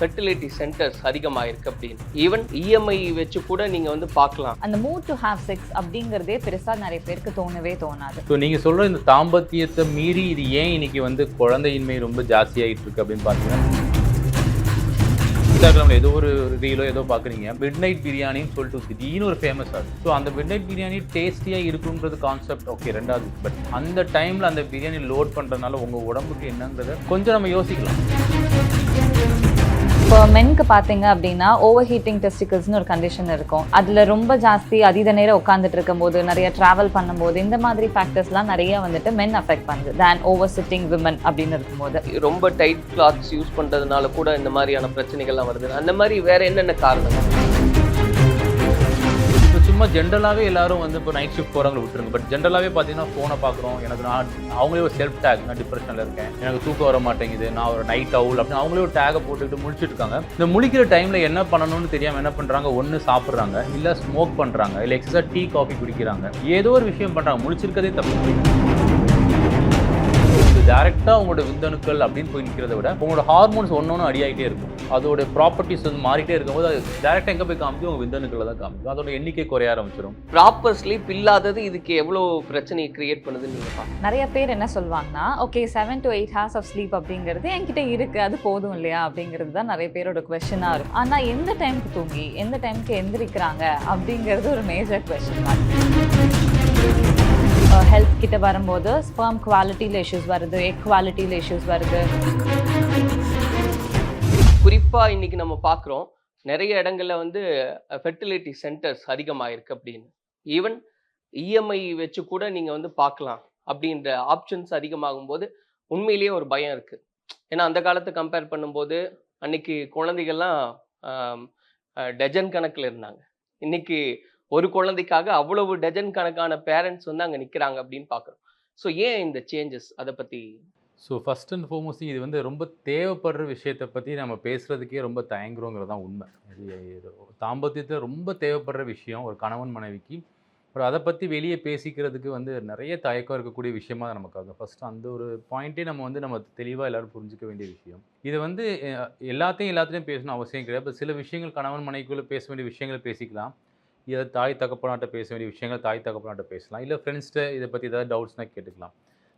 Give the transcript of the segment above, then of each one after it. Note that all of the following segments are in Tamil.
ஃபெர்டிலிட்டி சென்டர்ஸ் அதிகமாயிருக்கு அப்படின்னு. ஈவன் இஎம்ஐ வச்சு கூட நீங்கள் வந்து பார்க்கலாம். அந்த மூட் டு ஹேவ் செக்ஸ் அப்படிங்கிறதே பெருசா நிறைய பேருக்கு தோணவே தோணாது. ஸோ நீங்கள் சொல்கிற இந்த தாம்பத்தியத்தை மீறி இது ஏன் இன்னைக்கு வந்து குழந்தையின்மை ரொம்ப ஜாஸ்தியாகிட்டு இருக்கு அப்படின்னு பார்த்தீங்கன்னா இன்ஸ்டாகிராமில் ஏதோ ஒரு ரீலோ ஏதோ பார்க்குறீங்க. மிட் நைட் பிரியாணின்னு சொல்லிட்டு திடீர்னு ஒரு ஃபேமஸ் ஆகுது ஸோ அந்த மிட் நைட் பிரியாணி டேஸ்டியாக இருக்குன்றது கான்செப்ட் ஓகே ரெண்டாவது. பட் அந்த டைமில் அந்த பிரியாணி லோட் பண்ணுறதுனால உங்கள் உடம்புக்கு என்னங்கிறத கொஞ்சம் நம்ம யோசிக்கலாம். இப்போ மென்க்கு பார்த்தீங்க அப்படின்னா ஓவர் ஹீட்டிங் டெஸ்டிகல்ஸ்னு ஒரு கண்டிஷன் இருக்கும். அதில் ரொம்ப ஜாஸ்தி அதீத நேரம் உட்காந்துட்டு இருக்கும்போது நிறைய ட்ராவல் பண்ணும்போது இந்த மாதிரி ஃபேக்டர்ஸ்லாம் நிறைய வந்துட்டு மென் அஃபெக்ட் பண்ணுது. தேன் ஓவர் சிட்டிங் விமன் அப்படின்னு இருக்கும்போது. ரொம்ப டைட் கிளாத்ஸ் யூஸ் பண்ணுறதுனால கூட இந்த மாதிரியான பிரச்சனைகள்லாம் வருது. அந்த மாதிரி வேற என்னென்ன காரணங்கள்? சும்மா ஜென்ரலாகவே எல்லாரும் வந்து இப்போ நைட் ஷிஃப்ட் போகிறவங்களை விட்டுருங்க. பட் ஜென்ரலாகவே பார்த்தீங்கன்னா ஃபோனை பார்க்குறோம் எனக்கு நான் அவங்களே ஒரு செல்ஃப் டேக் நான் டிப்ரெஷனில் இருக்கேன். எனக்கு தூக்கம் வர மாட்டேங்குது. நான் ஒரு நைட் அவுல் அப்படின்னு அவங்களே ஒரு டேகை போட்டுக்கிட்டு முழிச்சிட்டு இருக்காங்க. இந்த முழிக்கிற டைமில் என்ன பண்ணணும்னு தெரியாமல் என்ன பண்ணுறாங்க ஒன்று சாப்பிட்றாங்க. இல்லை ஸ்மோக் பண்ணுறாங்க இல்லை எக்ஸஸாக டீ காஃபி குடிக்கிறாங்க. ஏதோ ஒரு விஷயம் பண்ணுறாங்க முழிச்சிருக்கதே தப்பு. டேரெக்டாக உங்களோட விந்தணுக்கள் அப்படின்னு போய் நிற்கிறத விட உங்களோட ஹார்மோன்ஸ் ஒன்று ஒன்று அடியாகிட்டே இருக்கும். அதோட ப்ராப்பர்ட்டிஸ் வந்து மாறிட்டே இருக்கும்போது அது டேரெக்டாக எங்கே போய் காமிக்கும்? உங்கள் விந்தணுக்களை தான் காமிக்கும். அதோட எண்ணிக்கை குறைய ஆரம்பிச்சிடும் ப்ராப்பர் ஸ்லீப் இல்லாதது இதுக்கு எவ்வளோ பிரச்சனையை கிரியேட் பண்ணுதுன்னு நீங்கள் நிறைய பேர் என்ன சொல்லுவாங்கன்னா okay seven to eight hours of sleep அப்படிங்கிறது என்கிட்ட இருக்கு அது போதும் இல்லையா? அப்படிங்கிறது தான் நிறைய பேரோட கொஸ்டினாக இருக்கும். ஆனால் எந்த டைம்க்கு தூங்கி எந்த டைம்க்கு எந்திரிக்கிறாங்க அப்படிங்கிறது ஒரு மேஜர் கொஸ்டின் Uh, ஹெல்த் கிட்ட வரும்போது ஸ்பெர்ம் குவாலிட்டியில் இஷ்யூஸ் வருது எக் குவாலிட்டியில் இஷ்யூஸ் வருது. குறிப்பாக இன்னைக்கு நம்ம பார்க்குறோம் நிறைய இடங்கள்ல வந்து ஃபெர்டிலிட்டி சென்டர்ஸ் அதிகமாகிருக்கு அப்படின்னு. ஈவன் இஎம்ஐ வச்சு கூட நீங்கள் வந்து பார்க்கலாம் அப்படின்ற ஆப்ஷன்ஸ் அதிகமாகும் போது உண்மையிலேயே ஒரு பயம் இருக்குது ஏன்னா அந்த காலத்தை கம்பேர் பண்ணும்போது அன்னைக்கு குழந்தைகள்லாம் டஜன் கணக்கில் இருந்தாங்க. இன்னைக்கு ஒரு குழந்தைக்காக அவ்வளவு டஜன் கணக்கான பேரண்ட்ஸ் வந்து அங்கே நிற்கிறாங்க அப்படின்னு பார்க்குறோம். ஸோ ஏன் இந்த சேஞ்சஸ் அதை பற்றி ஸோ ஃபஸ்ட் அண்ட் foremost இது வந்து ரொம்ப தேவைப்படுற விஷயத்தை பற்றி நம்ம பேசுகிறதுக்கே ரொம்ப தயங்குறோங்கிறது தான் உண்மை. இது தாம்பத்தியத்தில் ரொம்ப தேவைப்படுற விஷயம் ஒரு கணவன் மனைவிக்கு. அப்புறம் அதை பற்றி வெளியே பேசிக்கிறதுக்கு வந்து நிறைய தயக்கம் இருக்கக்கூடிய விஷயமா நமக்கு அது. ஃபஸ்ட் அந்த ஒரு பாயிண்ட்டே நம்ம வந்து நம்ம தெளிவாக எல்லாரும் புரிஞ்சிக்க வேண்டிய விஷயம். இது வந்து எல்லாத்தையும் எல்லாத்துலேயும் பேசணும் அவசியம் கிடையாது. இப்போ சில விஷயங்கள் கணவன் மனைவிக்குள்ளே பேச வேண்டிய விஷயங்களை பேசிக்கலாம். இதை தாய் தகப்பனாட்ட பேச வேண்டிய விஷயங்கள் தாய் தகப்பனாட்ட பேசலாம். இல்லை ஃப்ரெண்ட்ஸ்கிட்ட இதை பற்றி ஏதாவது டவுட்ஸ்னால் கேட்டுக்கலாம்.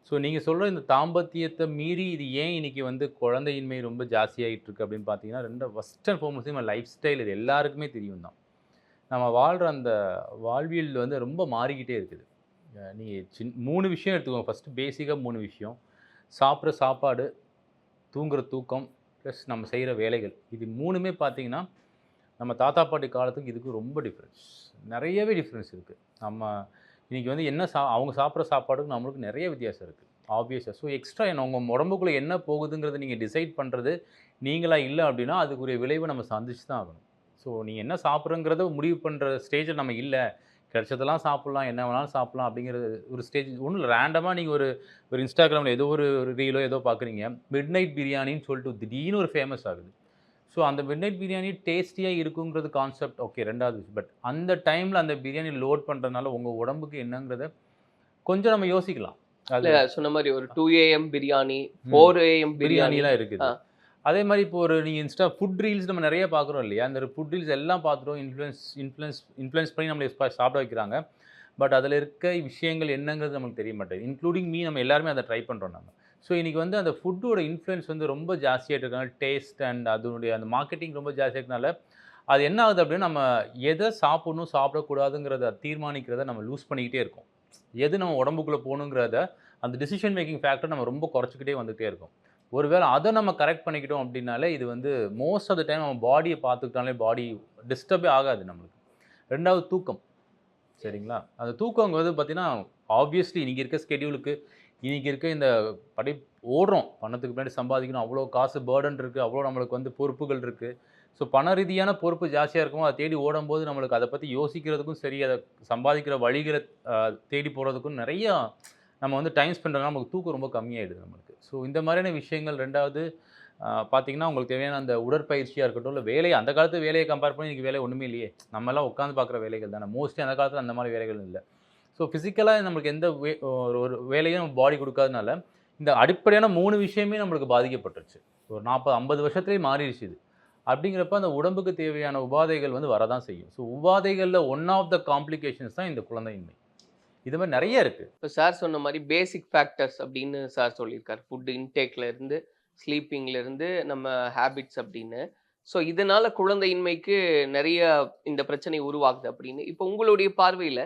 ஸோ நீங்கள் சொல்கிற இந்த தாம்பத்தியத்தை மீறி இது ஏன் இன்றைக்கி வந்து குழந்தையின்மை ரொம்ப ஜாஸ்தியாகிட்டு இருக்கு அப்படின்னு பார்த்தீங்கன்னா ரெண்டு ஃபஸ்ட் அண்ட் ஃபார்மோஸ்ட் நம்ம லைஃப் ஸ்டைல் இது எல்லாருக்குமே தெரியும் தான். நம்ம வாழ்கிற அந்த வாழ்வியல் வந்து ரொம்ப மாறிக்கிட்டே இருக்குது. நீங்கள் சின் மூணு விஷயம் எடுத்துக்கோங்க. ஃபஸ்ட்டு பேசிக்காக மூணு விஷயம். சாப்பிட்ற சாப்பாடு தூங்குற தூக்கம் ப்ளஸ் நம்ம செய்கிற வேலைகள். இது மூணுமே பார்த்தீங்கன்னா நம்ம தாத்தா பாட்டி காலத்துக்கு இதுக்கு ரொம்ப டிஃப்ரென்ஸ் நிறையவே டிஃப்ரென்ஸ் இருக்குது நம்ம இன்றைக்கி வந்து என்ன சா அவங்க சாப்பிட்ற சாப்பாடுக்கு நம்மளுக்கு நிறைய வித்தியாசம் இருக்குது ஆப்வியஸாக ஸோ எக்ஸ்ட்ரா என்ன உங்கள் உடம்புக்குள்ளே என்ன போகுதுங்கிறத நீங்கள் டிசைட் பண்ணுறது நீங்களாக இல்லை அப்படின்னா அதுக்குரிய விளைவை நம்ம சந்திச்சு தான் ஆகணும். ஸோ நீங்கள் என்ன சாப்பிட்றங்கிறத முடிவு பண்ணுற ஸ்டேஜில் நம்ம இல்லை. கிடைச்சதெல்லாம் சாப்பிட்லாம் என்ன வேணாலும் சாப்பிட்லாம் அப்படிங்கிறது ஒரு ஸ்டேஜ் ஒன்றும் இல்லை. ரேண்டமாக நீங்கள் ஒரு ஒரு இன்ஸ்டாகிராமில் ஏதோ ஒரு ரீலோ ஏதோ பார்க்குறீங்க மிட் நைட் பிரியாணின்னு சொல்லிட்டு திடீர்னு ஒரு ஃபேமஸ் ஆகுது. ஸோ அந்த மிட் நைட் பிரியாணி டேஸ்டியாக இருக்குங்கிறது கான்செப்ட் ஓகே ரெண்டாவது பட் அந்த டைமில் அந்த பிரியாணி லோட் பண்ணுறதுனால உங்கள் உடம்புக்கு என்னங்கிறத கொஞ்சம் நம்ம யோசிக்கலாம். அது இல்ல சொன்ன மாதிரி ஒரு two AM biryani four AM biryani பிரியாணிலாம் இருக்குது. அதே மாதிரி இப்போ ஒரு நீங்கள் இன்ஸ்டா ஃபுட் ரீல்ஸ் நம்ம நிறைய பார்க்குறோம் இல்லையா? அந்த ஃபுட் ரீல்ஸ் எல்லாம் பார்த்துறோம் இன்ஃப்ளூயன்ஸ் இன்ஃப்ளூயன்ஸ் இன்ஃப்ளூயன்ஸ் பண்ணி நம்மளை சாப்பிட வைக்கிறாங்க. பட் அதில் இருக்க விஷயங்கள் என்னங்கிறது நமக்கு தெரிய மாட்டேங்குது. இன்க்ளூடிங் மீ நம்ம எல்லாருமே அதை ட்ரை பண்ணுறோம் நம்ம ஸோ இன்றைக்கி வந்து அந்த ஃபுட்டோட இன்ஃப்ளூயன்ஸ் வந்து ரொம்ப ஜாஸ்தியாக இருக்கனால டேஸ்ட் அண்ட் அதனுடைய அந்த மார்க்கெட்டிங் ரொம்ப ஜாஸ்தியாக இருக்கனால அது என்ன ஆகுது அப்படின்னா நம்ம எதை சாப்பிடணும் சாப்பிடக்கூடாதுங்கிறத தீர்மானிக்கிறத நம்ம லூஸ் பண்ணிக்கிட்டே இருக்கோம். எது நம்ம உடம்புக்குள்ளே போகணுங்கிறத அந்த டிசிஷன் மேக்கிங் ஃபேக்டர் நம்ம ரொம்ப குறைச்சிக்கிட்டே வந்துகிட்டே இருக்கும். ஒருவேளை அதை நம்ம கரெக்ட் பண்ணிக்கிட்டோம் அப்படின்னாலே இது வந்து மோஸ்ட் ஆஃப் த டைம் நம்ம பாடியை பார்த்துக்கிட்டாலே பாடி டிஸ்டர்பே ஆகாது நம்மளுக்கு. ரெண்டாவது தூக்கம். சரிங்களா? அந்த தூக்கங்கிறது பார்த்திங்கன்னா ஆப்வியஸ்லி இன்றைக்கி இருக்க ஸ்கெடியூலுக்கு இன்றைக்கி இருக்க இந்த படி ஓடுறோம். பணத்துக்கு பின்னாடி சம்பாதிக்கணும். அவ்வளோ காசு பேர்டன் இருக்குது அவ்வளோ நம்மளுக்கு வந்து பொறுப்புகள் இருக்குது ஸோ பண ரீதியான பொறுப்பு ஜாஸ்தியாக இருக்கும் அதை தேடி ஓடும்போது நம்மளுக்கு அதை பற்றி யோசிக்கிறதுக்கும் சரி அதை சம்பாதிக்கிற வழிகளை தேடி போகிறதுக்கும் நிறையா நம்ம வந்து டைம் ஸ்பெண்ட் பண்ணால் நமக்கு தூக்கம் ரொம்ப கம்மியாகிடுது நம்மளுக்கு. ஸோ இந்த மாதிரியான விஷயங்கள் ரெண்டாவது பார்த்திங்கன்னா பார்த்தீங்கன்னா உங்களுக்கு தேவையான அந்த உடற்பயிற்சியாக இருக்கட்டும் இல்லை வேலையை அந்த காலத்து வேலையை கம்பேர் பண்ணி இன்றைக்கி வேலை ஒன்றுமே இல்லையே. நம்மலாம் உட்காந்து பார்க்குற வேலைகள் தானே. மோஸ்ட்லி அந்த காலத்தில் அந்த மாதிரி வேலைகள் இல்லை. ஸோ ஃபிசிக்கலாக நம்மளுக்கு எந்த வே ஒரு ஒரு வேலையும் பாடி கொடுக்காதனால இந்த அடிப்படையான மூணு விஷயமே நம்மளுக்கு பாதிக்கப்பட்டுருச்சு. ஒரு நாற்பது ஐம்பது வருஷத்துலேயே மாறிடுச்சு இது. அப்படிங்கிறப்ப அந்த உடம்புக்கு தேவையான உபாதைகள் வந்து வரதான் செய்யும். ஸோ உபாதைகளில் ஒன் ஆஃப் த காம்ப்ளிகேஷன்ஸ் தான் இந்த குழந்தையின்மை. இது மாதிரி நிறைய இருக்குது இப்போ சார் சொன்ன மாதிரி பேசிக் ஃபேக்டர்ஸ் அப்படின்னு சார் சொல்லியிருக்காரு. ஃபுட் இன்டேக்லேருந்து ஸ்லீப்பிங்லேருந்து நம்ம ஹேபிட்ஸ் அப்படின்னு. ஸோ இதனால் குழந்தையின்மைக்கு நிறைய இந்த பிரச்சனை உருவாகுது அப்படின்னு. இப்போ உங்களுடைய பார்வையில்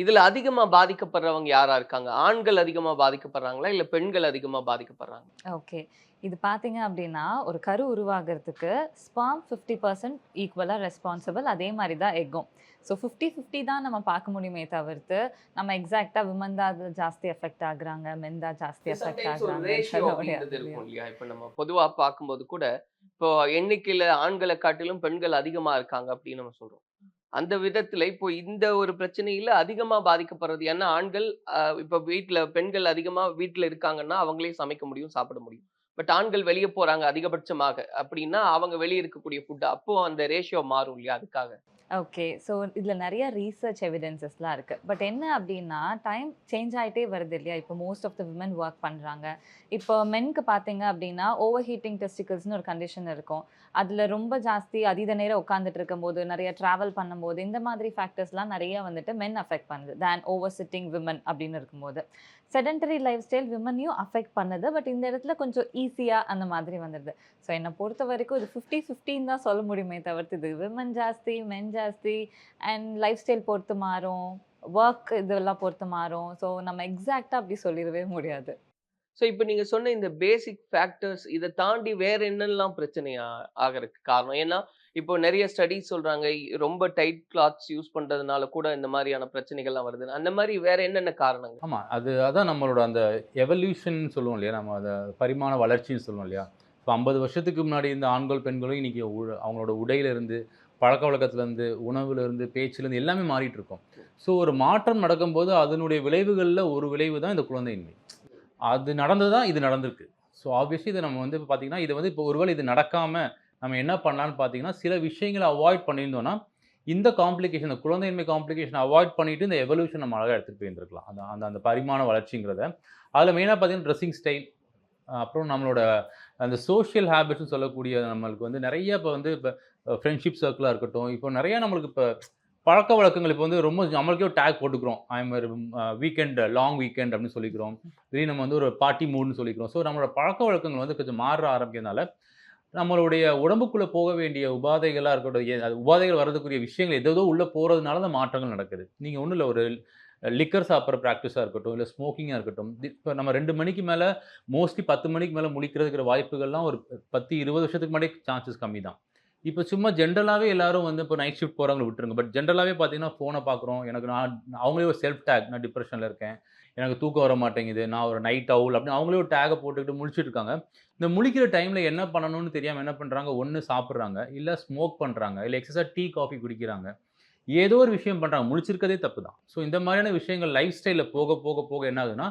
இதுல அதிகமா பாதிக்கப்படுறவங்க யாரா இருக்காங்க? ஆண்கள் அதிகமா பாதிக்கப்படுறாங்களா? இல்ல பெண்கள் அதிகமா பாதிக்கப்படுறாங்க ஓகே. இது பார்த்தீங்க அப்படின்னா ஒரு கரு உருவாகிறதுக்கு ஸ்பாம் ஃபிஃப்டி பர்சன்ட் ஈக்குவலாக ரெஸ்பான்சிபிள் அதே மாதிரி தான் எக்கும் ஸோ ஃபிஃப்டி ஃபிஃப்டி தான் நம்ம பார்க்க முடியுமே தவிர்த்து நம்ம எக்ஸாக்டாக விமன் தான் ஜாஸ்தி எஃபெக்ட் ஆகுறாங்க மென் தான் ஜாஸ்தி எஃபெக்ட் ஆகுறாங்க இப்போ நம்ம பொதுவா பார்க்கும்போது கூட இப்போ எண்ணிக்கையில ஆண்களை காட்டிலும் பெண்கள் அதிகமா இருக்காங்க அப்படின்னு நம்ம சொல்றோம். அந்த விதத்துல இப்போ இந்த ஒரு பிரச்சனையில அதிகமா பாதிக்கப்படுறது. ஏன்னா ஆண்கள் இப்ப வீட்டுல பெண்கள் அதிகமா வீட்டுல இருக்காங்கன்னா அவங்களே சமைக்க முடியும் சாப்பிட முடியும். பட் ஆண்கள் வெளியே போறாங்க அதிகபட்சமாக. அப்படின்னா அவங்க வெளியே இருக்கக்கூடிய ஃபுட் அப்போ அந்த ரேஷியோ மாறும் இல்லையா அதுக்காக? ஓகே ஸோ இதில் நிறைய ரீசர்ச் எவிடன்சஸ்லாம் இருக்குது பட் என்ன அப்படின்னா டைம் சேஞ்ச் ஆகிட்டே வருது இல்லையா? இப்போ most of the women work பண்ணுறாங்க இப்போ மென்க்கு பார்த்தீங்க அப்படின்னா ஓவர் ஹீட்டிங் டெஸ்டிகல்ஸ்னு ஒரு கண்டிஷன் இருக்கும். அதில் ரொம்ப ஜாஸ்தி அதீத நேரம் உட்காந்துட்டு இருக்கும்போது நிறைய ட்ராவல் பண்ணும்போது இந்த மாதிரி ஃபேக்டர்ஸ்லாம் நிறைய வந்துட்டு மென் அஃபெக்ட் பண்ணுது. தேன் ஓவர் சிட்டிங் விமன் அப்படின்னு இருக்கும்போது. செடன்டரி லைஃப் ஸ்டைல் விமனையும் அஃபெக்ட் பண்ணுது. பட் இந்த இடத்துல கொஞ்சம் ஈஸியாக அந்த மாதிரி வந்துடுது ஸோ என்னை பொறுத்த வரைக்கும் இது ஃபிஃப்டி ஃபிஃப்டின்னு தான் சொல்ல முடியுமே தவிர்த்து இது விமன் ஜாஸ்தி மென் ஜாஸ்தி அண்ட் லைஃப் ஸ்டைல் பொறுத்து மாறும். ஒர்க் இதெல்லாம் பொறுத்து மாறும். ஸோ நம்ம எக்ஸாக்டாக அப்படி சொல்லிடவே முடியாது. ஸோ இப்போ நீங்கள் சொன்ன இந்த பேசிக் ஃபேக்டர்ஸ் இதை தாண்டி வேற என்னெல்லாம் பிரச்சனை ஆகிறதுக்கு ஆகறதுக்கு காரணம்? ஏன்னா இப்போ நிறைய ஸ்டடிஸ் சொல்றாங்க ரொம்ப டைட் கிளாத்ஸ் யூஸ் பண்றதுனால கூட இந்த மாதிரியான பிரச்சனைகள்லாம் வருது. அந்த மாதிரி வேற என்னென்ன காரணங்கள்? ஆமாம் அது அதான் நம்மளோட அந்த எவல்யூஷன் சொல்லுவோம் இல்லையா? நம்ம அதை பரிமாண வளர்ச்சின்னு சொல்லுவோம் இல்லையா? இப்போ ஐம்பது வருஷத்துக்கு முன்னாடி இந்த ஆண்கள் பெண்களும் இன்னைக்கு உ- அவங்களோட உடையிலேருந்து பழக்க வழக்கத்துலேருந்து உணவுலேருந்து பேச்சுலேருந்து எல்லாமே மாறிட்டு இருக்கும் ஸோ ஒரு மாற்றம் நடக்கும்போது அதனுடைய விளைவுகளில் ஒரு விளைவு தான் இந்த குழந்தையின்மை. அது நடந்தது தான் இது நடந்திருக்கு. ஸோ ஆப்வியஸ்லி இதை நம்ம வந்து இப்போ பார்த்தீங்கன்னா இது வந்து இப்போ ஒருவேளை இது நடக்காமல் நம்ம என்ன பண்ணலான்னு பார்த்தீங்கன்னா சில விஷயங்களை அவாய்ட் பண்ணியிருந்தோம்னா இந்த காம்ப்ளிகேஷன் இந்த குழந்தையின்மை காம்ப்ளிகேஷன் அவாய்ட் பண்ணிட்டு இந்த எவல்யூஷன் நம்ம அழகாக எடுத்துகிட்டு போயிருந்துருக்கலாம். அந்த அந்த அந்த பரிமாண வளர்ச்சிங்கிறத. அதில் மெயினாக பார்த்தீங்கன்னா ட்ரெஸ்ஸிங் ஸ்டைல் அப்புறம் நம்மளோட அந்த சோஷியல் ஹேபிட்ஸ்னு சொல்லக்கூடிய நம்மளுக்கு வந்து நிறைய இப்போ வந்து இப்போ ஃப்ரெண்ட்ஷிப் சர்க்கிளாக இருக்கட்டும் இப்போ நிறையா நம்மளுக்கு இப்போ பழக்க வழக்கங்கள் இப்போ வந்து ரொம்ப நம்மளுக்கே ஒரு டேக் போட்டுக்கிறோம். ஐம் வீக்கெண்ட் லாங் வீக்கெண்ட் அப்படின்னு சொல்லிக்கிறோம். திடீர்னு நம்ம வந்து ஒரு பார்ட்டி மூடுன்னு சொல்லிக்கிறோம். ஸோ நம்மளோட பழக்க வழக்கங்கள் வந்து கொஞ்சம் மாற ஆரம்பிக்கிறதுனால நம்மளுடைய உடம்புக்குள்ளே போக வேண்டிய உபாதைகளாக இருக்கட்டும் ஏ- அது உபாதைகள் வரதுக்குரிய விஷயங்கள் எதோ உள்ளே போகிறதுனால தான் மாற்றங்கள் நடக்குது. நீங்கள் ஒன்றும் இல்லை ஒரு லிக்கர் சாப்பிட்ற ப்ராக்டிஸாக இருக்கட்டும் இல்லை ஸ்மோக்கிங்காக இருக்கட்டும் இப்போ நம்ம ரெண்டு மணிக்கு மேலே மோஸ்ட்லி பத்து மணிக்கு மேலே முடிக்கிறதுக்கிற வாய்ப்புகள்லாம் ஒரு பத்து இருபது வருஷத்துக்கு முன்னாடி சான்சஸ் கம்மி தான் இப்போ சும்மா ஜென்ரலாகவே எல்லாரும் வந்து இப்போ நைட் ஷிஃப்ட் போகிறவங்க விட்டுருங்க. பட் ஜென்ரலாகவே பார்த்தீங்கன்னா ஃபோனை பார்க்குறோம் எனக்கு நான் அவங்களே ஒரு செல்ஃப் டேக் நான் டிப்ரெஷனில் இருக்கேன். எனக்கு தூக்கம் வர மாட்டேங்குது. நான் ஒரு நைட் அவுல் அப்படின்னு அவங்களே ஒரு டேகை போட்டுக்கிட்டு முழிச்சிட்டு இருக்காங்க. இந்த முழிக்கிற டைமில் என்ன பண்ணணும்னு தெரியாமல் என்ன பண்ணுறாங்க ஒன்று சாப்பிட்றாங்க. இல்லை ஸ்மோக் பண்ணுறாங்க இல்லை எக்ஸசைஸ் டீ காஃபி குடிக்கிறாங்க. ஏதோ ஒரு விஷயம் பண்ணுறாங்க முழிச்சிருக்கதே தப்பு தான். ஸோ இந்த மாதிரியான விஷயங்கள் லைஃப் ஸ்டைலில் போக போக போக என்ன ஆகுதுன்னா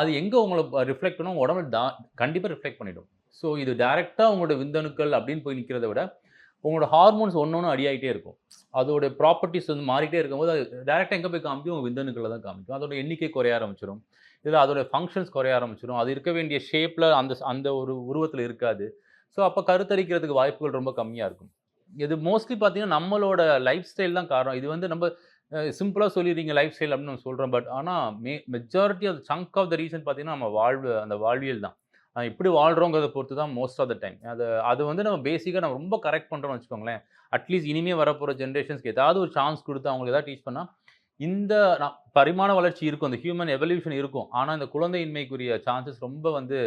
அது எங்கே உங்களை ரிஃப்ளெக்ட் பண்ணும்? உடம்பு உடம்புல டா கண்டிப்பாக ரிஃப்ளெக்ட் பண்ணிடும். ஸோ இது டைரெக்டாக உங்களோட விந்தணுக்கள் அப்படின்னு போய் நிற்கிறத விட உங்களோட ஹார்மோன்ஸ் ஒன்று ஒன்று அடியாகிட்டே இருக்கும். அதோட ப்ராப்பர்ட்டிஸ் வந்து மாறிட்டே இருக்கும்போது அது டேரெக்டாக எங்கே போய் காமிக்கும்? உங்கள் விந்தணுக்களை தான் காமிக்கும். அதோட எண்ணிக்கை குறைய ஆரம்பிச்சிடும் இதில் அதோட ஃபங்க்ஷன்ஸ் குறைய ஆரம்பிச்சிடும் அது இருக்க வேண்டிய ஷேப்பில் அந்த அந்த ஒரு உருவத்தில் இருக்காது. ஸோ அப்போ கருத்தரிக்கிறதுக்கு வாய்ப்புகள் ரொம்ப கம்மியாக இருக்கும். இது மோஸ்ட்லி பார்த்தீங்கன்னா நம்மளோட லைஃப் ஸ்டைல் தான் காரணம். இது வந்து நம்ம சிம்பிளாக சொல்லிடுறீங்க லைஃப் ஸ்டைல் அப்படின்னு நம்ம சொல்கிறோம் பட் ஆனால் மே மெஜாரிட்டி ஆஃப் சங்க் ஆஃப் த ரீசன் பார்த்தீங்கன்னா நம்ம வாழ்வு அந்த வாழ்வியல் தான். எப்படி வாழ்கிறோங்கிறத பொறுத்து தான் மோஸ்ட் ஆஃப் த டைம் அது அது வந்து நம்ம பேசிக்காக நம்ம ரொம்ப கரெக்ட் பண்ணுறோம்னு வச்சுக்கோங்களேன். அட்லீஸ்ட் இனிமேல் வரப்போகிற ஜென்ரேஷன்ஸ்க்கு ஏதாவது ஒரு சான்ஸ் கொடுத்து அவங்களுக்கு ஏதாவது டீச் பண்ணால் இந்த பரிமாண வளர்ச்சி இருக்கும். இந்த ஹியூமன் எவல்யூஷன் இருக்கும். ஆனால் இந்த குழந்தையின்மைக்குரிய சான்சஸ் ரொம்ப வந்து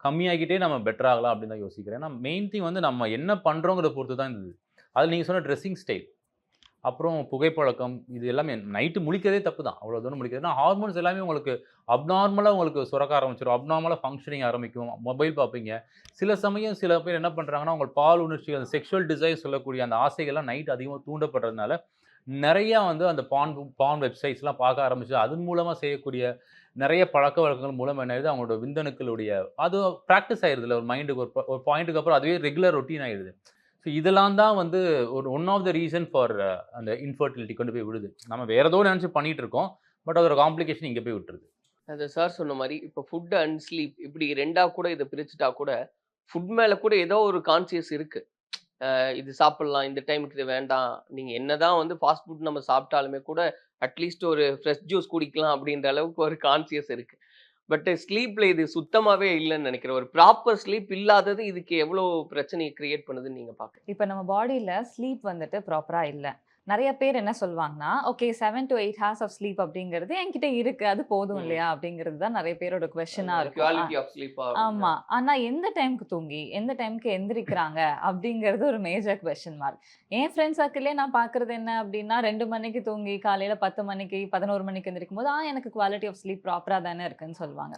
கம்மியாகிட்டே நம்ம பெட்டர் ஆகலாம் அப்படின்னு தான் யோசிக்கிறேன். ஏன்னா மெயின் திங் வந்து நம்ம என்ன பண்ணுறோங்கிறத பொறுத்து தான் இருந்தது அதில் நீங்கள் சொன்ன ட்ரெஸ்ஸிங் ஸ்டைல் அப்புறம் புகைப்பழக்கம் இது எல்லாமே நைட்டு முழிக்கிறதே தப்பு தான். அவ்வளோ தூரம் முழிக்கிறது. ஏன்னா ஹார்மோன்ஸ் எல்லாமே உங்களுக்கு அப்நார்மலாக உங்களுக்கு சுரக்க ஆரம்பிச்சிடும் அப்நார்மலாக ஃபங்க்ஷனிங் ஆரம்பிக்கும். மொபைல் பார்ப்பீங்க. சில சமயம் சில பேர் என்ன பண்ணுறாங்கன்னா உங்கள் பால் உணர்ச்சி அந்த செக்ஷுவல் டிசைர் சொல்லக்கூடிய அந்த ஆசைகள்லாம் நைட் அதிகமாக தூண்டப்படுறதுனால நிறையா வந்து அந்த பான் பான் வெப்சைட்ஸ்லாம் பார்க்க ஆரம்பிச்சு அதன் மூலமாக செய்யக்கூடிய நிறைய பழக்க வழக்கங்கள் மூலம் என்ன ஆயிடுது? அவங்களோட விந்தணுக்களுடைய அது ப்ராக்டிஸ் ஆயிடுதுல ஒரு மைண்டுக்கு ஒரு ஒரு பாயிண்ட்டுக்கு அப்புறம் அதுவே ரெகுலர் ரொட்டீன் ஆயிடுது. ஸோ இதெல்லாம் தான் வந்து ஒரு one of the reason for அந்த இன்ஃபர்டிலிட்டி கொண்டு போய் விடுது. நம்ம வேற ஏதோ நினச்சி பண்ணிட்டு இருக்கோம் பட் அதோட காம்ப்ளிகேஷன் இங்கே போய் விட்டுருது. அது சார் சொன்ன மாதிரி இப்போ ஃபுட் அண்ட் ஸ்லீப் இப்படி ரெண்டாக கூட இதை பிரிச்சுட்டா கூட ஃபுட் மேலே கூட ஏதோ ஒரு கான்சியஸ் இருக்குது இது சாப்பிட்லாம் இந்த டைமுக்கு இது வேண்டாம். என்ன என்னதான் வந்து ஃபாஸ்ட் ஃபுட் நம்ம சாப்பிட்டாலுமே கூட அட்லீஸ்ட் ஒரு ஃப்ரெஷ் ஜூஸ் குடிக்கலாம் அப்படின்ற அளவுக்கு ஒரு கான்சியஸ் இருக்குது பட் ஸ்லீப்ல இது சுத்தமாவே இல்லைன்னு நினைக்கிறேன். ஒரு ப்ராப்பர் ஸ்லீப் இல்லாதது இதுக்கு எவ்வளோ பிரச்சனையை கிரியேட் பண்ணுதுன்னு நீங்க பாக்க இப்போ நம்ம பாடியில் ஸ்லீப் வந்துட்டு ப்ராப்பராக இல்லை. நிறைய பேர் என்ன சொல்லுவாங்கன்னா okay seven to eight hours of sleep அப்படிங்கிறது என்கிட்ட இருக்கு. அது போதும். இல்லையா? அப்படிங்கிறது தான் நிறைய பேரோட கொஸ்டினாக இருக்கும். ஆமா. ஆனா எந்த டைம்க்கு தூங்கி எந்த டைம்க்கு எந்திரிக்கிறாங்க அப்படிங்கிறது ஒரு மேஜர் கொஸ்டின் மார்க் என் ஃப்ரெண்ட்ஸ் சர்க்கிளே நான் பாக்குறது என்ன அப்படின்னா ரெண்டு மணிக்கு தூங்கி காலையில பத்து மணிக்கு பதினோரு மணிக்கு எந்திரிக்கும் போது ஆ எனக்கு குவாலிட்டி ஆஃப் ஸ்லீப் ப்ராப்பரா தானே இருக்குன்னு சொல்லுவாங்க.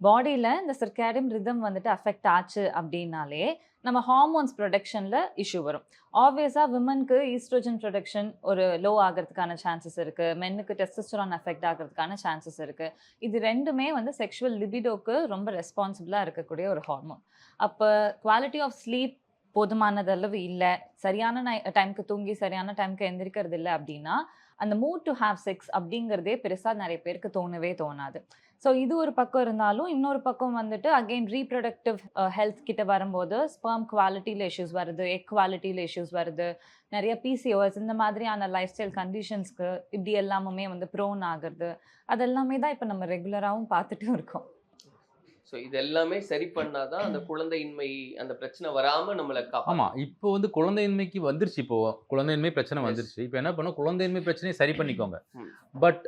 பாடியில இந்த சர்க்காடியம் ரிதம் வந்துட்டு அஃபெக்ட் ஆச்சு அப்படின்னாலே நம்ம ஹார்மோன்ஸ் ப்ரொடக்ஷனில் இஷ்யூ வரும். ஆப்வியஸாக விமனுக்கு ஈஸ்ட்ரோஜன் ப்ரொடக்ஷன் ஒரு லோ ஆகிறதுக்கான சான்சஸ் இருக்குது மென்னுக்கு டெஸ்டஸ்டரான் எஃபெக்ட் ஆகிறதுக்கான சான்சஸ் இருக்குது இது ரெண்டுமே வந்து செக்ஷுவல் லிபிடோக்கு ரொம்ப ரெஸ்பான்சிபிளாக இருக்கக்கூடிய ஒரு ஹார்மோன் அப்போ குவாலிட்டி ஆஃப் ஸ்லீப் போதுமானதளவு இல்லை சரியான டைம்க்கு தூங்கி சரியான டைம்க்கு எந்திரிக்கிறது இல்லை அப்படின்னா அந்த மூட் டு ஹாவ் செக்ஸ் அப்படிங்கிறதே பெருசாக நிறைய பேருக்கு தோணவே தோணாது. ஸோ இது ஒரு பக்கம் இருந்தாலும் இன்னொரு பக்கம் வந்துட்டு அகெயின் ரீப்ரொடக்டிவ் ஹெல்த் கிட்ட வரும்போது ஸ்பெர்ம் குவாலிட்டியில் இஷ்யூஸ் வருது எக் குவாலிட்டியில் இஷ்யூஸ் வருது. நிறைய பிசிஓஎஸ் இந்த மாதிரியான லைஃப் ஸ்டைல் கண்டிஷன்ஸ்க்கு இப்படி எல்லாமுமே வந்து ப்ரோன் ஆகுறது. அதெல்லாமே தான் இப்போ நம்ம ரெகுலராகவும் பார்த்துட்டு இருக்கோம். ஸோ இது எல்லாமே சரி பண்ணாதான் அந்த குழந்தையின்மை அந்த பிரச்சனை வராம நம்மளை காப்பாற்றும் ஆமா இப்போ வந்து குழந்தையின்மைக்கு வந்துருச்சு. இப்போ குழந்தையின்மை பிரச்சனை. வந்துருச்சு. இப்போ என்ன பண்ணும்? குழந்தையின்மை பிரச்சனையை சரி பண்ணிக்கோங்க. பட்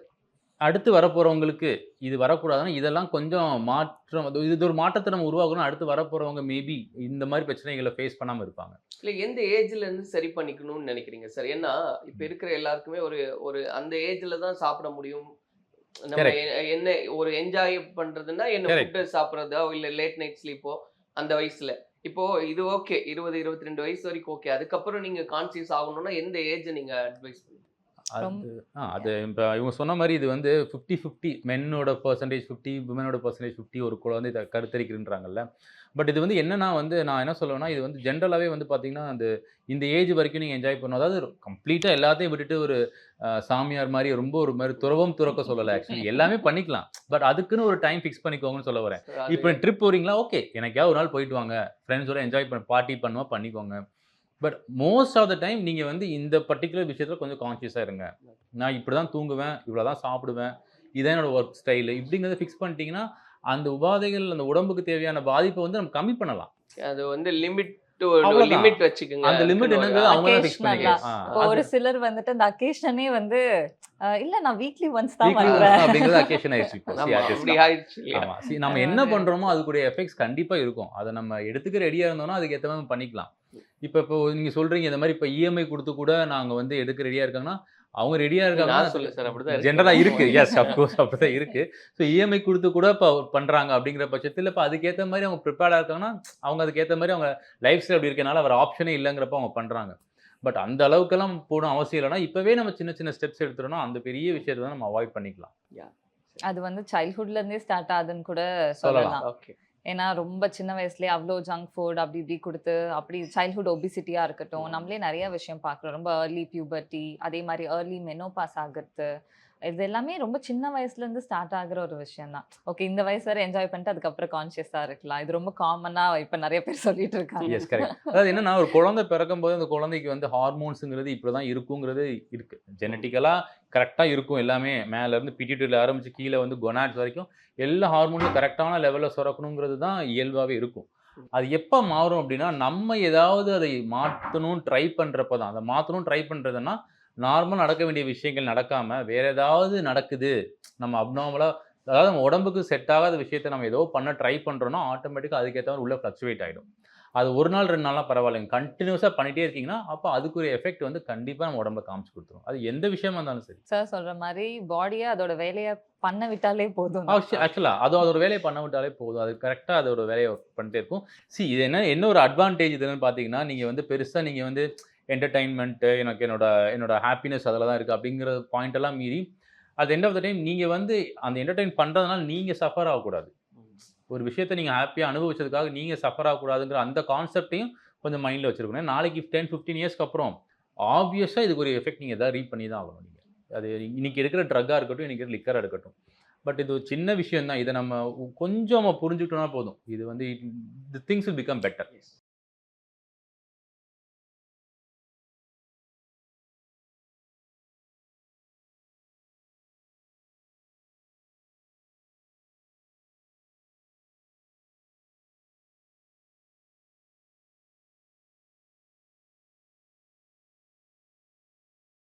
அடுத்து வரப்போறவங்களுக்கு இது வரக்கூடாதுன்னா இதெல்லாம் கொஞ்சம் மாற்றம் இது ஒரு மாற்றத்தை நம்ம உருவாக்கணும். அடுத்து வரப்போறவங்க மேபி இந்த மாதிரி பிரச்சனைகளை ஃபேஸ் பண்ணாம இருப்பாங்க. இல்ல எந்த ஏஜ்ல இருந்து சரி பண்ணிக்கணும்னு நினைக்கிறீங்க சார் ஏன்னா இப்ப இருக்கிற எல்லாருக்குமே ஒரு ஒரு அந்த ஏஜ்ல தான் சாப்பிட முடியும். நம்ம என்ன ஒரு என்ஜாய் பண்றதுன்னா என்ன. ஃபுட்டு சாப்பிட்றதோ இல்ல லேட் நைட் ஸ்லீப்போ அந்த வயசுல. இப்போ இது ஓகே இருபது இருபத்தி ரெண்டு வயசு வரைக்கும் ஓகே அதுக்கப்புறம் நீங்க கான்சியஸ் ஆகணும்னா எந்த ஏஜ் நீங்க அட்வைஸ் பண்ணுவீங்க அது ஆ அது இப்போ இவங்க சொன்ன மாதிரி இது வந்து ஃபிஃப்டி ஃபிஃப்டி மென்னோட பர்சன்டேஜ் ஃபிஃப்டி விமனோட பர்சன்டேஜ் ஃபிஃப்டி ஒரு குழந்தை கருத்தரிக்கிறன்றாங்கல்ல. பட் இது வந்து என்னன்னா வந்து நான் என்ன சொல்லுவேன்னா இது வந்து ஜென்ரலாகவே வந்து பார்த்தீங்கன்னா அந்த இந்த ஏஜ் வரைக்கும் நீங்கள் என்ஜாய் பண்ணணும். அதாவது கம்ப்ளீட்டாக எல்லாத்தையும் விட்டுட்டு ஒரு சாமியார் மாதிரி ரொம்ப ஒரு மாதிரி துறவம் துறக்க சொல்லலை. ஆக்சுவலி எல்லாமே பண்ணிக்கலாம். பட் அதுக்குன்னு ஒரு டைம் ஃபிக்ஸ் பண்ணிக்கோங்கன்னு சொல்ல வரேன். இப்போ ட்ரிப் போறீங்களா? ஓகே எனக்கா ஒரு நாள் போயிட்டு வாங்க. ஃப்ரெண்ட்ஸோட என்ஜாய் பண்ண பார்ட்டி பண்ணுவோம் பண்ணிக்கோங்க. But most of the time நீங்கள் வந்து இந்த பர்டிகுலர் விஷயத்தில் கொஞ்சம் கான்ஷியஸாக இருங்க. நான் இப்படி தான் தூங்குவேன் இவ்வளோ தான் சாப்பிடுவேன் இதான் என்னோட ஒர்க் ஸ்டைலு இப்படிங்கிறத ஃபிக்ஸ் பண்ணிட்டீங்கன்னா அந்த உபாதைகள் அந்த உடம்புக்கு தேவையான பாதிப்பை வந்து நம்ம கம்மி பண்ணலாம். அது வந்து லிமிட். லிமிட் வச்சுக்கோங்க. அந்த லிமிட் என்னங்கிறது ஒரு- அவங்க ஃபிக்ஸ் பண்ணிக்கலாம் ஒரு சிலர் வந்துட்டு அந்த அக்கேஷனே வந்து இல்ல நான் வீக்லி ஒன்ஸ் தான் அப்படிங்கிறது அக்கேஷன் ஆயிடுச்சு நம்ம என்ன பண்றோமோ அதுக்குடைய எஃபெக்ட்ஸ் கண்டிப்பா இருக்கும். அதை நம்ம எடுத்துக்க ரெடியா இருந்தோம்னா அதுக்கு ஏத்த மாதிரி பண்ணிக்கலாம். இப்போ இப்போ நீங்க சொல்றீங்க இந்த மாதிரி இப்போ இஎம்ஐ கொடுத்து கூட நாங்க வந்து எடுக்க ரெடியா இருக்காங்கன்னா அவங்க ரெடியா நான் இருக்காங்க சொல்லு சார் அப்படிதான் ஜென்ரலா இருக்கு. எஸ் அப்கோர்ஸ் அப்படிதான் இருக்கு. ஸோ இஎம்ஐ கொடுத்து கூட இப்போ பண்றாங்க அப்படிங்கிற பட்சத்தில் இப்போ அதுக்கேற்ற மாதிரி அவங்க ப்ரிப்பேர்டாக இருக்காங்கன்னா அவங்க அதுக்கேற்ற மாதிரி அவங்க லைஃப் ஸ்டைல் அப்படி இருக்கனால அவர் ஆப்ஷனே இல்லைங்கிறப்ப அவங்க பண்றாங்க. பட் அந்த அளவுக்கெல்லாம் போகணும் அவசியம் இல்லைன்னா இப்போவே நம்ம சின்ன சின்ன ஸ்டெப்ஸ் எடுத்துட்டோம்னா அந்த பெரிய விஷயத்தை வந்து நம்ம அவாய்ட் பண்ணிக்கலாம். அது வந்து சைல்ட்ஹுட்ல இருந்தே ஸ்டார்ட் ஆகுதுன்னு கூட சொல்லலாம். சொல்லலாம். ஓகே ஏன்னா ரொம்ப சின்ன வயசுலயே அவ்வளோ ஜங்க் ஃபுட் அப்படி இப்படி கொடுத்து அப்படி சைல்ட்ஹுட் ஒபிசிட்டியா இருக்கட்டும். நம்மளே நிறைய விஷயம் பார்க்குறோம் ரொம்ப ஏர்லி பியூபர்ட்டி அதே மாதிரி ஏர்லி மெனோபாஸ் ஆகிறது இது எல்லாமே ரொம்ப சின்ன வயசுலேருந்து ஸ்டார்ட் ஆகிற ஒரு விஷயம் தான் ஓகே இந்த வயசு வரை என்ஜாய் பண்ணிட்டு அதுக்கப்புறம் கான்ஷியஸாக இருக்கலாம். இது ரொம்ப காமனாக இப்போ நிறைய பேர் சொல்லிட்டு இருக்காங்க. எஸ் கரெக்ட் அதாவது என்னன்னா ஒரு குழந்தை பிறக்கும் போது அந்த குழந்தைக்கு வந்து ஹார்மோன்ஸுங்கிறது இப்படி தான் இருக்குங்கிறது இருக்கு. ஜெனட்டிக்கலாக கரெக்டாக இருக்கும் எல்லாமே. மேலேருந்து பிடிடியில் ஆரம்பிச்சு கீழே வந்து கொனாட்ஸ் வரைக்கும் எல்லா ஹார்மோன்ஸும் கரெக்டான லெவலில் சுரக்கணுங்கிறது தான் இயல்பாகவே இருக்கும். அது எப்போ மாறும் அப்படின்னா நம்ம ஏதாவது அதை மாற்றணும் ட்ரை பண்ணுறப்ப தான் அதை மாற்றணும் ட்ரை பண்ணுறதுன்னா நார்மல் நடக்க வேண்டிய விஷயங்கள் நடக்காம வேற ஏதாவது நடக்குது. நம்ம அப்நார்மலாக அதாவது நம்ம உடம்புக்கு செட் ஆகாத விஷயத்தை நம்ம ஏதோ பண்ண ட்ரை பண்ணுறோம்னா ஆட்டோமேட்டிக்காக அதுக்கேற்ற மாதிரி உள்ள ஃப்ளக்சுவேட் ஆகிடும் அது ஒரு நாள் ரெண்டு நாள்லாம் பரவாயில்லைங்க. கண்டினியூஸாக பண்ணிட்டே இருக்கீங்கன்னா அப்போ அதுக்குரிய எஃபெக்ட் வந்து கண்டிப்பாக நம்ம உடம்புல காமிச்சு கொடுத்துரும். அது எந்த விஷயமா இருந்தாலும் சரி. சார் சொல்ற மாதிரி பாடியை அதோட வேலையை பண்ண விட்டாலே போதும். ஆக்சுவலாக அது அதோட வேலையை பண்ண விட்டாலே போதும். அது கரெக்டாக அதோட வேலையை பண்ணிட்டே இருக்கும். சி இது என்ன என்ன ஒரு அட்வான்டேஜ் இதுன்னு பார்த்தீங்கன்னா நீங்கள் வந்து பெருசாக நீங்கள் வந்து என்டர்டைன்மெண்ட்டு எனக்கு என்னோட என்னோட ஹாப்பினஸ் அதில் தான் இருக்குது அப்படிங்கிற பாயிண்ட் எல்லாம் மீறி அது எண்ட் ஆஃப் த டைம் நீங்கள் வந்து அந்த என்டர்டைன் பண்ணுறதுனால நீங்கள் சஃபர் ஆகக்கூடாது. ஒரு விஷயத்தை நீங்கள் ஹாப்பியாக அனுபவிச்சதுக்காக நீங்கள் சஃபர் ஆகக்கூடாதுங்கிற அந்த கான்செப்டையும் கொஞ்சம் மைண்டில் வச்சுருக்கணும். நாளைக்கு டென் ஃபிஃப்டீன் இயர்ஸ்க்கு அப்புறம் ஆப்வியஸாக இதுக்கு ஒரு எஃபெக்ட் நீங்கள் எதாவது ரீட் பண்ணி தான் ஆகணும் நீங்கள் அது இன்னைக்கு இருக்கிற ட்ரக்காக இருக்கட்டும் இன்னைக்கு இருக்கிற லிக்கராக இருக்கட்டும். பட் இது ஒரு சின்ன விஷயம் தான் இதை நம்ம கொஞ்சம் புரிஞ்சுக்கிட்டோன்னா புரிஞ்சுக்கிட்டோம்னா போதும். இது வந்து the things will become better